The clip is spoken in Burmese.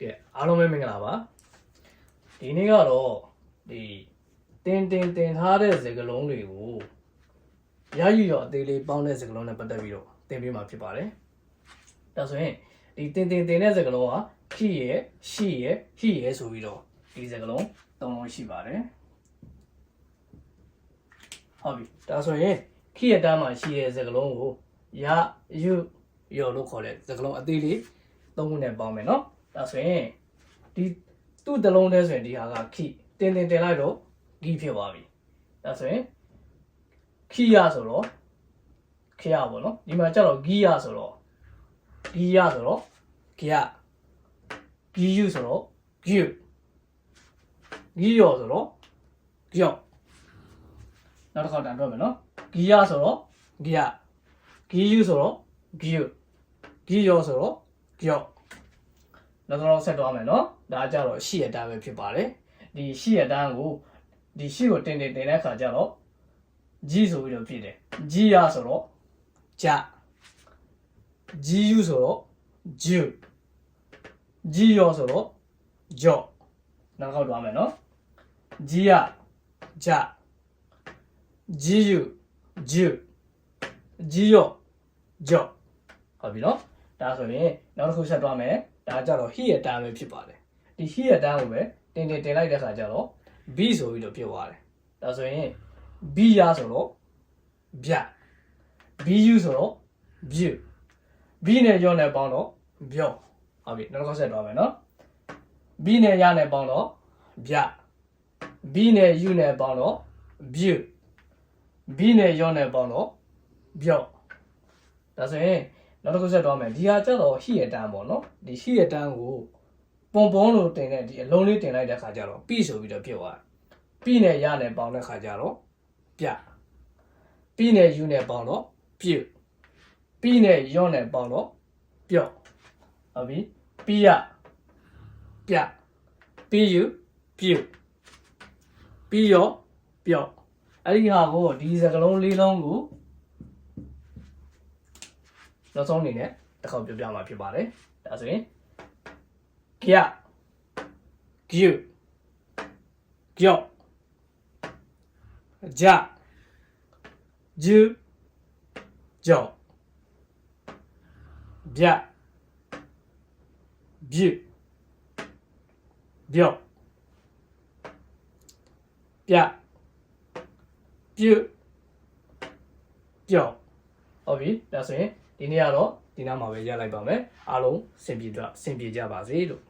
ကဲအားလုံးပဲမင်္ဂလာပါဒီနေ့ကတော့ဒီတင်တင်တင်ထားတဲ့စကားလုံးတွေကိုရယူရအသေးလေးပေါင်းတဲ့စကားလုံးနဲ့ပတ်သက်ပြီးတော့သင်ပေးမှာဖြစ်ပါတယ်ဒါဆိုရင်ဒီတင်တင်တင်တဲ့စကားလုံးကခိရယ်ရှိရယ်ဟိရယ်ဆိုပြီးတော့ဒီစကားလုံးသုံးလုံးရှိပါတယ်ဟုတ်ပြီဒါဆိုရင်ခိရတန်းမှာရှိတဲ့စကားလုံးကိုရယူရောလို့ခေါ်တဲ့စကားလုံးအသေးလေးသုံးခုနဲ့ပေါင်းမယ်နော် ဒါဆိုရင်ဒီသူ့တလုံးတည်းဆိုရင်ဒီဟာကခိတင်တင်တင်လိုက်တော့ဂီဖြစ်သွားပြီဒါဆိုရင်ခိရဆိုတော့ခိရပေါ့နော်ဒီမှာကျတော့ဂီရဆိုတော့ဂီရဆိုတော့ဂီရဂီယူဆိုတော့ဂီယူဂီယောဆိုတော့ဂီယောနောက်တစ်ခါတန်တော့မယ်နော်ဂီရဆိုတော့ဂီရဂီယူဆိုတော့ဂီယူဂီယောဆိုတော့ဂီယော နောက်တော့ဆက်သွားမယ်နော်ဒါကြတော့ရှီရတန်းပဲဖြစ်ပါတယ်ဒီရှီရတန်းကိုဒီရှီကိုတင်တင်တင်တဲ့အခါကျတော့ဂျီဆိုပြီးတော့ဖြစ်တယ်ဂျီရဆိုတော့ဂျဂျီယူဆိုတော့ဂျူဂျီယောဆိုတော့ဂျော့နောက်ခေါက်သွားမယ်နော်ဂျီရဂျဂျီယူဂျူဂျီယောဂျော့ဟုတ်ပြီနော်ဒါဆိုရင်နောက်တစ်ခုဆက်သွားမယ် ဒါကြတော့ဟိရတန်းပဲဖြစ်ပါတယ်ဒီဟိရတန်းကိုပဲတင်တင်တင်လိုက်တဲ့အခါကျတော့ B ဆိုပြီးတော့ဖြစ်သွားတယ်ဒါဆိုရင် B ရဆိုတော့ဗျ BU ဆိုတော့ view B နဲ့ရောနဲ့ပေါင်းတော့ပြောဟုတ်ပြီနောက်တစ်ခေါက်ဆက်သွားမယ်နော် B နဲ့ရနဲ့ပေါင်းတော့ဗျ B နဲ့ U နဲ့ပေါင်းတော့ view B နဲ့ရောနဲ့ပေါင်းတော့ပြောဒါဆိုရင် နောက်တစ်ခုဆက်သွားမယ်ဒီဟာကျတော့ဟိရတန်းပေါ့နော်ဒီဟိရတန်းကိုပုံပုံလို့တင်တဲ့ဒီအလုံးလေးတင်လိုက်တဲ့ခါကျတော့ P ဆိုပြီးတော့ဖြစ်သွားတယ် P နဲ့ရနဲ့ပေါင်းတဲ့ခါကျတော့ပြ P နဲ့ U နဲ့ပေါင်းတော့ပြုတ် P နဲ့ရောနဲ့ပေါင်းတော့ပြော့ဟုတ်ပြီ P ရပြ P U ပြုတ် P ရောပြော့အဲ့ဒီဟာကိုဒီစကလုံးလေးလုံးကို နောက်ဆုံးအနေနဲ့တစ်ခေါက်ပြောပြမှာဖြစ်ပါတယ်ဒါဆိုရင်ကြကျူကြော့ကြဂျူကြော့ဗျဗျပြော့ပြပြုတ်ပြော့ ဟုတ်ပြီဒါဆိုရင်ဒီနေ့ကတော့ဒီနားမှာပဲရလိုက်ပါမယ်အားလုံးစင်ပြေကြစင်ပြေကြပါစေလို့